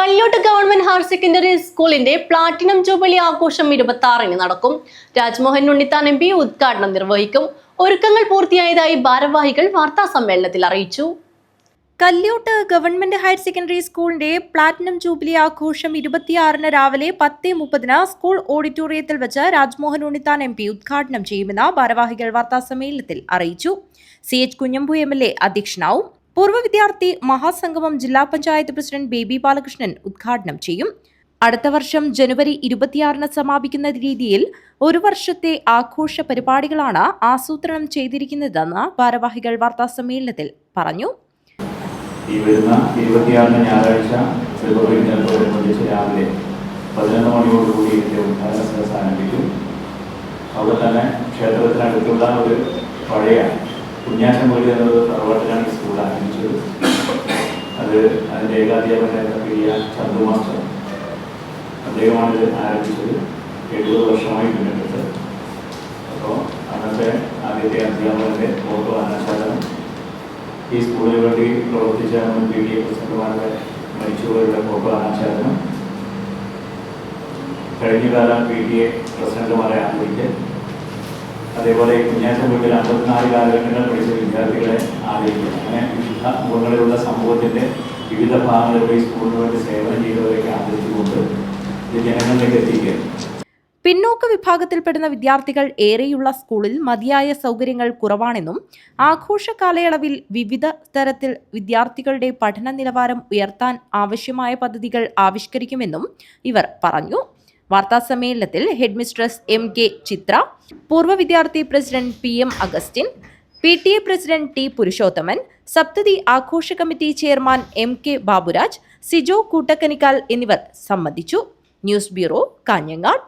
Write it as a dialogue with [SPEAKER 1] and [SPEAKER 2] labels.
[SPEAKER 1] Kalliyot government higher secondary സ്കൂളിന്റെ platinum jubilee ആഘോഷം ഇരുപത്തി ആറിന് നടക്കും. രാജ്മോഹൻ ഉണ്ണിത്താൻ എം പി ഉദ്ഘാടനം നിർവഹിക്കും. ഒരുക്കങ്ങൾ പൂർത്തിയായതായി ഭാരവാഹികൾ വാർത്താ സമ്മേളനത്തിൽ അറിയിച്ചു.
[SPEAKER 2] കല്യോട്ട് ഗവൺമെന്റ് ഹയർ സെക്കൻഡറി സ്കൂളിന്റെ പ്ലാറ്റിനം ജൂബിലി ആഘോഷം ഇരുപത്തിയാറിന് രാവിലെ പത്ത് മുപ്പതിന് സ്കൂൾ ഓഡിറ്റോറിയത്തിൽ വെച്ച് രാജ്മോഹൻ ഉണ്ണിത്താൻ എം പി ഉദ്ഘാടനം ചെയ്യുമെന്ന് ഭാരവാഹികൾ വാർത്താ സമ്മേളനത്തിൽ അറിയിച്ചു. C H Kunhambu M L A അധ്യക്ഷനാവും. പൂർവ വിദ്യാർത്ഥി മഹാസംഗമം ജില്ലാ പഞ്ചായത്ത് പ്രസിഡന്റ് ബേബി ബാലകൃഷ്ണൻ ഉദ്ഘാടനം ചെയ്യും. അടുത്ത വർഷം ജനുവരി ഇരുപത്തിയാറിന് സമാപിക്കുന്ന രീതിയിൽ ഒരു വർഷത്തെ ആഘോഷ പരിപാടികളാണ് ആസൂത്രണം ചെയ്തിരിക്കുന്നതെന്ന് ഭാരവാഹികൾ വാർത്താ സമ്മേളനത്തിൽ പറഞ്ഞു.
[SPEAKER 3] ഈ രാവിലെ ക്ഷേത്രത്തിനടുത്തുള്ള ഒരു പഴയ കുഞ്ഞാറ്റം വീട് എന്നത് തറവാട്ടിലാണ് ഈ സ്കൂൾ ആരംഭിച്ചത്. അത് അതിന്റെ ഏകാധ്യാപകനായിരുന്ന പി ആർ ചന്തു മാസ്റ്റർ അദ്ദേഹമാണ് ഇത് ആരംഭിച്ചത്. എഴുപത് വർഷമായി പിന്നിട്ടത് അപ്പോൾ അന്നത്തെ ആദ്യത്തെ അധ്യാപകന്റെ ഫോട്ടോ അനാച്ഛാദനം ഈ സ്കൂളിന് വേണ്ടി പ്രവർത്തിച്ച മുൻ പി ഡി എ പ്രസിഡന്റുമാരുടെ മരിച്ചുപോയവരുടെ ഫോട്ടോ അനാച്ഛാദനം കഴിഞ്ഞകാല പി ഡി എ പ്രസിഡന്റുമാരെ ആദരിക്കൽ അതേപോലെ കുഞ്ഞാറ്റം വീട്ടിൽ അമ്പത്തിനാല് കാലഘട്ടങ്ങൾ പഠിച്ച വിദ്യാർത്ഥികളെ ആദരിക്കുക അങ്ങനെ വിവിധ മുഖങ്ങളിലുള്ള സമൂഹത്തിന്റെ വിവിധ ഭാഗങ്ങളിൽ പോയി സ്കൂളിന് സേവനം ചെയ്തവരെയൊക്കെ ആദരിച്ചുകൊണ്ട് ഇത് ജനങ്ങളിലേക്ക് എത്തിക്കുക.
[SPEAKER 2] പിന്നോക്ക വിഭാഗത്തിൽപ്പെടുന്ന വിദ്യാർത്ഥികൾ ഏറെയുള്ള സ്കൂളിൽ മതിയായ സൗകര്യങ്ങൾ കുറവാണെന്നും ആഘോഷ കാലയളവിൽ വിവിധ തരത്തിൽ വിദ്യാർത്ഥികളുടെ പഠന നിലവാരം ഉയർത്താൻ ആവശ്യമായ പദ്ധതികൾ ആവിഷ്കരിക്കുമെന്നും ഇവർ പറഞ്ഞു. വാർത്താസമ്മേളനത്തിൽ ഹെഡ്മിസ്ട്രസ് എം കെ ചിത്ര പൂർവ വിദ്യാർത്ഥി president P M Augustine P T A president T Purushothaman സപ്തതി ആഘോഷ committee chairman M K Baburaj Sijo Koottakkanikkal എന്നിവർ സംബന്ധിച്ചു. News bureau Kanhangad.